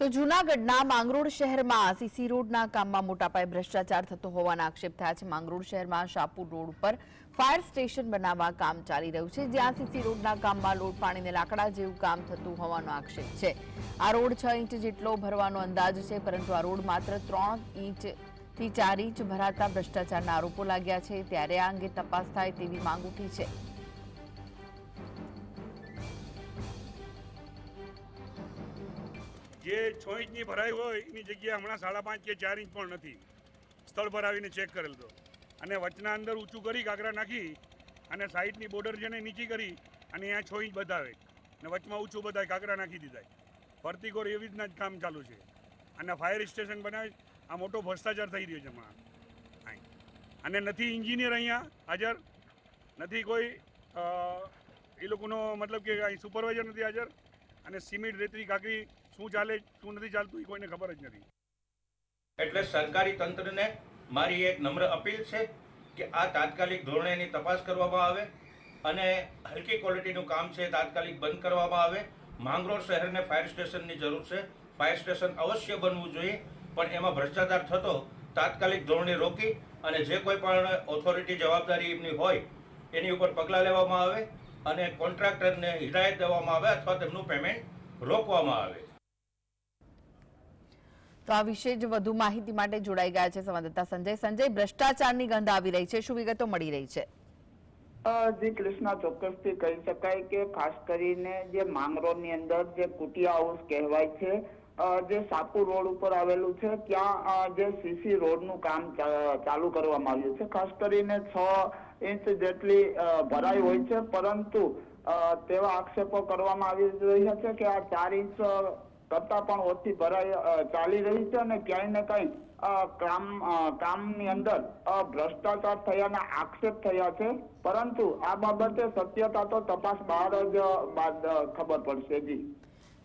તો જૂનાગઢના માંગરોળ શહેરમાં સીસી રોડના કામમાં મોટા પાયે ભ્રષ્ટાચાર થતો હોવાના આક્ષેપ થયા છે. માંગરોળ શહેરમાં શાહપુર રોડ ઉપર ફાયર સ્ટેશન બનાવવા કામ ચાલી રહ્યું છે. જ્યાં સીસી રોડના કામમાં લોટ પાણીને લાકડા જેવું કામ થતું હોવાનો આક્ષેપ છે. આ રોડ છ ઇંચ જેટલો ભરવાનો અંદાજ છે, પરંતુ આ રોડ માત્ર ત્રણ ઇંચથી ચાર ઇંચ ભરાતા ભ્રષ્ટાચારના આરોપો લાગ્યા છે. ત્યારે આ અંગે તપાસ થાય તેવી માંગ ઉઠી છે. જે છ ઇંચની ભરાઈ હોય એની જગ્યાએ હમણાં સાડા પાંચ કે ચાર ઇંચ પણ નથી. સ્થળ પર આવીને ચેક કરેલ તો અને વચના અંદર ઊંચું કરી કાંકરા નાખી અને સાઈડની બોર્ડર છે ને નીચી કરી અને અહીંયા છ ઇંચ બતાવે. અને વચમાં ઊંચું બતાવે કાંકરા નાખી દીધા. ફરતીકોર એવી રીતના જ કામ ચાલુ છે. અને ફાયર સ્ટેશન બનાવે, આ મોટો ભ્રષ્ટાચાર થઈ રહ્યો છે હમણાં. અહીં. અને નથી ઇન્જિનિયર અહીંયા હાજર. નથી કોઈ એ લોકોનો મતલબ કે અહીં સુપરવાઇઝર નથી હાજર. અને સિમેન્ટ રેતી કાકરી શું ચાલે, શું નથી ચાલતું, એ કોઈને ખબર જ નથી. એટલે સરકારી તંત્રને મારી એક નમ્ર અપીલ છે કે આ તાત્કાલિક ધોરણે એની તપાસ કરવામાં આવે અને હલકી ક્વોલિટીનું કામ છે તાત્કાલિક બંધ કરવામાં આવે. માંગરોળ શહેરને ફાયર સ્ટેશનની જરૂર છે. ફાયર સ્ટેશન અવશ્ય બનવું જોઈએ, પણ એમાં ભ્રષ્ટાચાર થતો તાત્કાલિક ધોરણે રોકી અને જે કોઈ પણ ઓથોરિટી જવાબદારી એમની હોય, એની ઉપર પગલાં લેવામાં આવે. અને કોન્ટ્રાક્ટરને હિદાયત દેવામાં આવે અથવા તેમનું પેમેન્ટ રોકવામાં આવે. તો આ વિશે જ વધુ માહિતી માટે જોડાઈ ગયા છે સંવાદદાતા સંજય. સંજય ભ્રષ્ટાચારની ગંધ આવી રહી છે. શું વિગતો મળી રહી છે? અ, જી ચોક્કસ ચોક્કસથી કહી શકાય કે ખાસ કરીને જે માંગરોળની અંદર જે કુટિયા હાઉસ કહેવાય છે જે સાપુર રોડ ઉપર આવેલું છે, ત્યાં જે સીસી રોડનું કામ ચાલુ કરવામાં આવ્યું છે. ખાસ કરીને છ ઇંચ જેટલી ભરાઈ હોય છે, પરંતુ તેવા આક્ષેપો કરવામાં આવી રહ્યા છે કે આ ચાર ઇંચ કરતા પણ ઓછી ભરાઈ ચાલી રહી છે અને ક્યાંય ને ક્યાંય કામ કામની અંદર ભ્રષ્ટાચાર થયાના આક્ષેપ થયા છે. પરંતુ આ બાબતે સત્યતા તો તપાસ બહાર જ, બાદ, ખબર પડશે. જી.